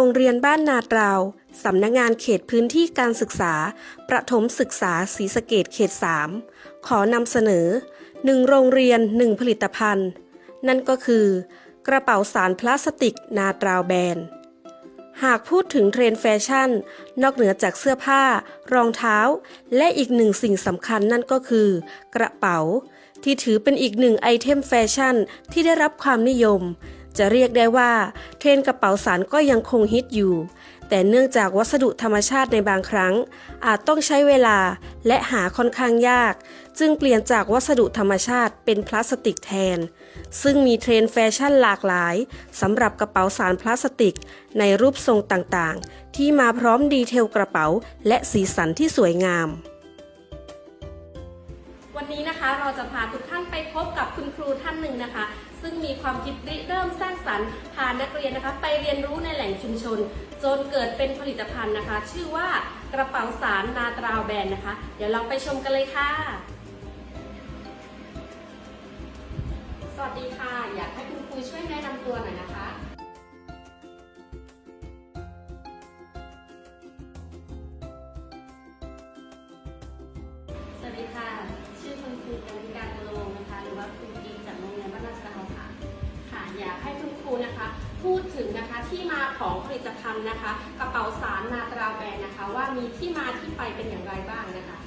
รงเรียนบ้านนาตราว สำนักงานเขตพื้นที่การศึกษา ประถมศึกษาศรีสะเกดเขต 3 ขอนำเสนอ 1 โรงเรียน 1 ผลิตภัณฑ์ นั่นก็คือ กระเป๋าสารพลาสติกนาตราวแบรนด์หากพูดถึงเทรนด์แฟชั่น นอกเหนือจากเสื้อผ้า รองเท้า และอีกหนึ่งสิ่งสำคัญนั่นก็คือ กระเป๋า ที่ถือเป็นอีกหนึ่งไอเทมแฟชั่นที่ได้รับความนิยม จะเรียกได้ว่าเทรนกระเป๋าสารก็ยังคงฮิตอยู่ แต่เนื่องจากวัสดุธรรมชาติในบางครั้ง อาจต้องใช้เวลาและหาค่อนข้างยาก จึงเปลี่ยนจากวัสดุธรรมชาติเป็นพลาสติกแทน ซึ่งมีเทรนแฟชั่นหลากหลายสำหรับกระเป๋าสารพลาสติก ในรูปทรงต่างๆ ที่มาพร้อมดีเทลกระเป๋า และสีสันที่สวยงามวันนี้นะคะเราจะพาทุกท่านไปพบกับคุณครูท่านหนึ่งนะคะ ซึ่งมีความคิดริเริ่มสร้างสรรค์พานักเรียนนะคะ ไปเรียนรู้ในแหล่งชุมชน จนเกิดเป็นผลิตภัณฑ์นะคะ ชื่อว่ากระเป๋าสารนาตราวแบรนด์นะคะ เดี๋ยวเราไปชมกันเลยค่ะ สวัสดีค่ะ อยากให้คุณครูช่วยแนะนำตัวหน่อยนะคะสวัสดีค่ะ ชื่อคุณครู อยากให้คุณครูนะคะ พูดถึงนะคะที่มาของผลิตภัณฑ์นะคะ กระเป๋าสารนาตราแบรนด์นะคะ ว่ามีที่มาที่ไปเป็นอย่างไรบ้างนะคะ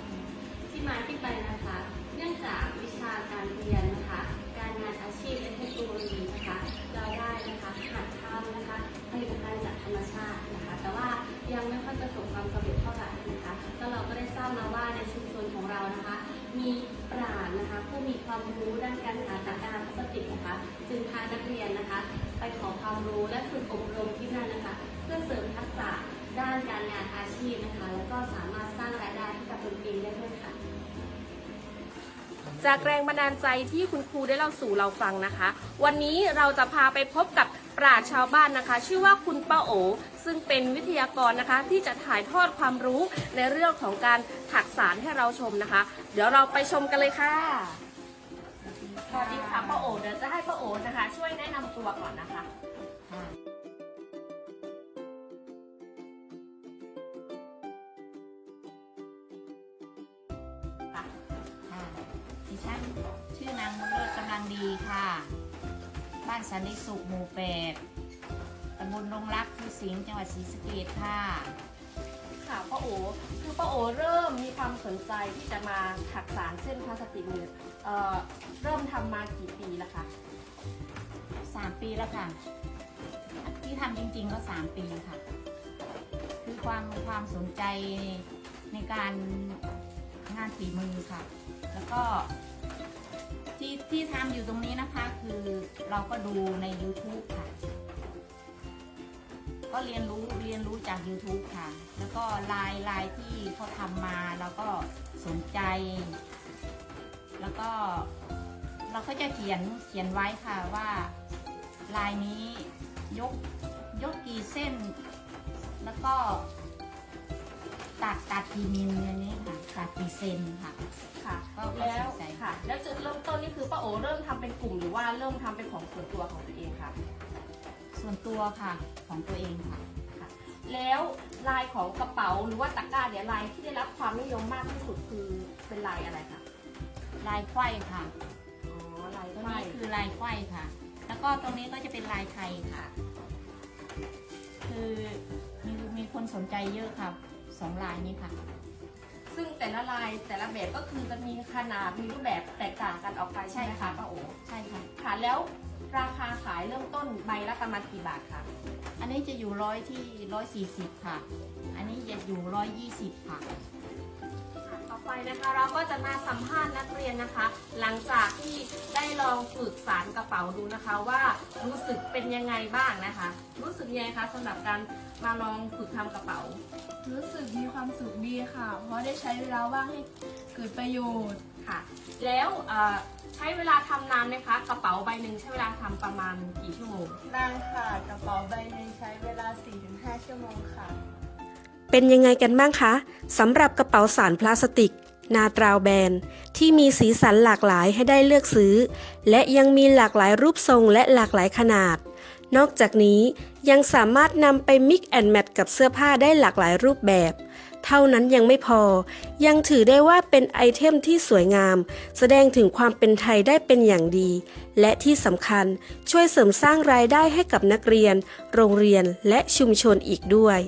ที่มาที่ไปนะคะ เนื่องจากวิชาการเรียนนะคะ การงานอาชีพและเทคโนโลยี ความรู้ด้านการหาตะการพลาสติกนะคะจึงพานักเรียนนะคะ ไปขอความรู้และฝึกอบรมที่นั่นนะคะ เพื่อเสริมทักษะด้านการงานอาชีพนะคะ แล้วก็สามารถสร้างรายได้ให้กับตนเองได้ด้วยค่ะจากแรงบันดาลใจที่คุณครูได้เล่าสู่เราฟังนะคะ วันนี้เราจะพาไปพบกับปราชชาวบ้านนะคะ ชื่อว่าคุณป้าโอ ซึ่งเป็นวิทยากรนะคะ ที่จะถ่ายทอดความรู้ในเรื่องของการถักสารให้เราชมนะคะ เดี๋ยวเราไปชมกันเลยค่ะ สวัสดีค่ะป้าโอ๋เดี๋ยวจะให้ป้าโอ๋นะคะ ช่วยแนะนำตัวก่อนนะคะค่ะดิฉันชื่อนางบุญเลิศกำลังดีค่ะ บ้านสันติสุขหมู่แปดตำบลรงรักภูสิงห์จังหวัดศรีสะเกษค่ะ ป้าโอ คือป้าโอเริ่มมีความสนใจที่จะมาถักสารเส้นพลาสติกเนี่ยเอ่อเริ่มทำมากี่ปีแล้วคะสามปีแล้วค่ะ ที่ทำจริงๆก็สามปีค่ะ คือความความสนใจในการงานฝีมือค่ะ แล้วก็ที่ที่ทำอยู่ตรงนี้นะคะ คือเราก็ดูใน YouTube ค่ะ ก็เรียนรู้เรียนรู้จาก YouTube ค่ะ แล้วก็ลายลายที่เขาทำมาเราก็สนใจ แล้วก็เราก็จะเขียนเขียนไว้ค่ะว่าลายนี้ยกยกกี่เส้น แล้วก็ตัดตัดกี่มิลอย่างนี้ค่ะตัดกี่เซนค่ะ ค่ะ ก็แล้วสนใจ ค่ะ แล้วจุดเริ่มต้นนี่คือป้าโอเริ่มทำเป็นกลุ่มหรือว่าเริ่มทำเป็นของส่วนตัวของตัวเองค่ะ ส่วนตัวค่ะของตัวเองค่ะ แล้วลายของกระเป๋าหรือว่าตะกร้าเนี่ยลายที่ได้รับความนิยมมากที่สุดคือเป็นลายอะไรคะลายไขว้ค่ะอ๋อลายตัวไม้นี้คือลายไขว้ค่ะ แล้วก็ตรงนี้ก็จะเป็นลายไทยค่ะ คือมีมีคนสนใจเยอะค่ะสองลายนี้ค่ะ ซึ่งแต่ละลายแต่ละแบบก็คือจะมีขนาดมีรูปแบบแตกต่างกันออกไปใช่ไหมใช่คะค่ะป้าโอ ใช่ค่ะ ค่ะแล้ว ราคาขายเริ่มต้นใบละประมาณกี่บาทคะอันนี้จะอยู่ร้อยที่ร้อยสี่สิบค่ะ อันนี้จะอยู่ร้อยยี่สิบค่ะ ไปนะคะ เราก็จะมาสัมภาษณ์นักเรียนนะคะ หลังจากที่ได้ลองฝึกสารกระเป๋าดูนะคะว่ารู้สึกเป็นยังไงบ้างนะคะ รู้สึกยังไงคะสำหรับการมาลองฝึกทำกระเป๋า รู้สึกมีความสุขดีค่ะ เพราะได้ใช้เวลาว่างให้เกิดประโยชน์ ค่ะ แล้วเอ่อใช้เวลาทำนานไหมคะ กระเป๋าใบหนึ่งใช้เวลาทำประมาณกี่ชั่วโมง นานค่ะกระเป๋าใบหนึงใช้เวลา 4-5 ชั่วโมงค่ะ เป็นยังไงกันบ้างคะ สำหรับกระเป๋าสารพลาสติก นาตราวแบรนด์ที่มีสีสันหลากหลายให้ได้เลือกซื้อ และยังมีหลากหลายรูปทรงและหลากหลายขนาด นอกจากนี้ยังสามารถนำไปมิกแอนแมทกับเสื้อผ้าได้หลากหลายรูปแบบ เท่านั้นยังไม่พอ ยังถือได้ว่าเป็นไอเทมที่สวยงาม แสดงถึงความเป็นไทยได้เป็นอย่างดี และที่สำคัญช่วยเสริมสร้างรายได้ให้กับนักเรียน โรงเรียนและชุมชนอีกด้วย